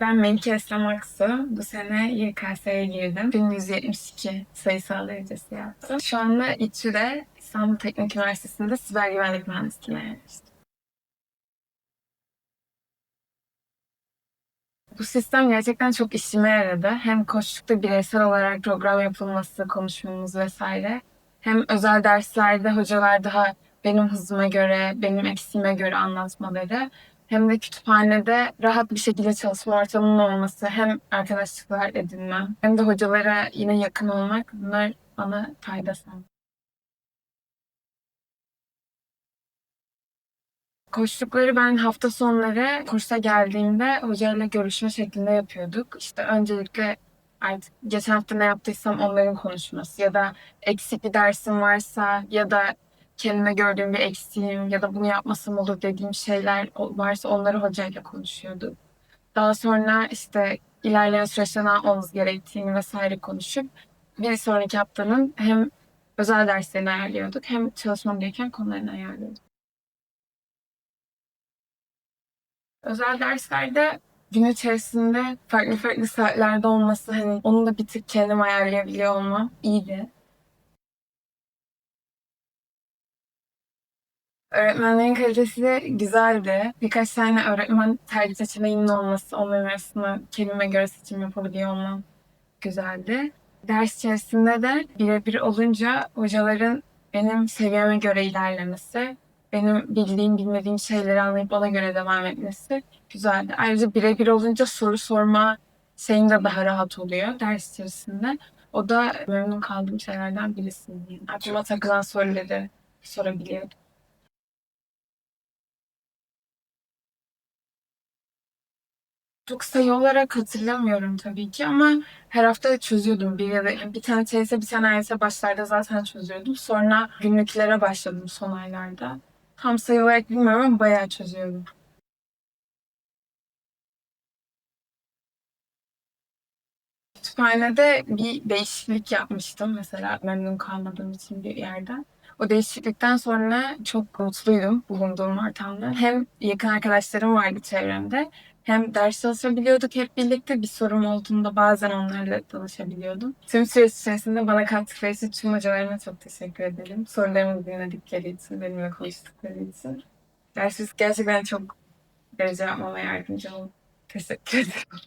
Ben Melike Eslem Aksu. Bu sene YKS'ye girdim. 1172 sayısal derecesi yaptım. Şu anda İTÜ'de İstanbul Teknik Üniversitesi'nde siber güvenlik mühendisliğine yerleştim. Bu sistem gerçekten çok işime yaradı. Hem koçlukta bireysel olarak program yapılması, konuşmamız vesaire. Hem özel derslerde hocalar daha benim hızıma göre, benim eksiğime göre anlatmaları. Hem de kütüphanede rahat bir şekilde çalışma ortamının olması, hem arkadaşlıklar edinmem, hem de hocalara yine yakın olmak bunlar bana fayda sağladı. Koştukları ben hafta sonları kursa geldiğimde hocayla görüşme şeklinde yapıyorduk. İşte öncelikle artık geçen hafta ne yaptıysam onların konuşması ya da eksik bir dersim varsa ya da kendime gördüğüm bir eksiğim ya da bunu yapmasam olur dediğim şeyler varsa onları hocayla konuşuyorduk. Daha sonra işte ilerleyen süreçte ne yapmamız gerektiğini vesaire konuşup bir sonraki haftanın hem özel derslerini ayarlıyorduk hem çalışmam gereken konularını ayarlıyorduk. Özel derslerde gün içerisinde farklı farklı saatlerde olması hani onu da bir tık kendim ayarlayabiliyor olmam iyiydi. Öğretmenlerin kalitesi de güzeldi. Birkaç tane öğretmen tercih seçeneğimin olması, onların arasında kendime göre seçim yapabiliyor olmam güzeldi. Ders içerisinde de birebir olunca hocaların benim seviyeme göre ilerlemesi, benim bildiğim bilmediğim şeyleri anlayıp ona göre devam etmesi güzeldi. Ayrıca birebir olunca soru sorma şeyim de daha rahat oluyor ders içerisinde. O da memnun kaldığım şeylerden birisi. Yani aklıma takılan soruları sorabiliyordum. Çok sayı olarak hatırlamıyorum tabii ki ama her hafta çözüyordum. Bir ya bir tane TYT, bir tane AYT başlarda zaten çözüyordum. Sonra günlüklere başladım son aylarda. Tam sayı olarak bilmiyorum ama bayağı çözüyordum. Kütüphanede bir değişiklik yapmıştım mesela memnun kalmadığım için bir yerden. O değişiklikten sonra çok mutluydum bulunduğum ortamda. Hem yakın arkadaşlarım vardı çevremde hem ders çalışabiliyorduk hep birlikte. Bir sorum olduğunda bazen onlarla danışabiliyordum. Tüm süreç içerisinde bana kattıkları için tüm hocalarıma çok teşekkür ederim. Sorularımı dinledikleri için, benimle konuştukları için. Ders gerçekten çok derece yapmama yardımcı oldu. Teşekkür ederim.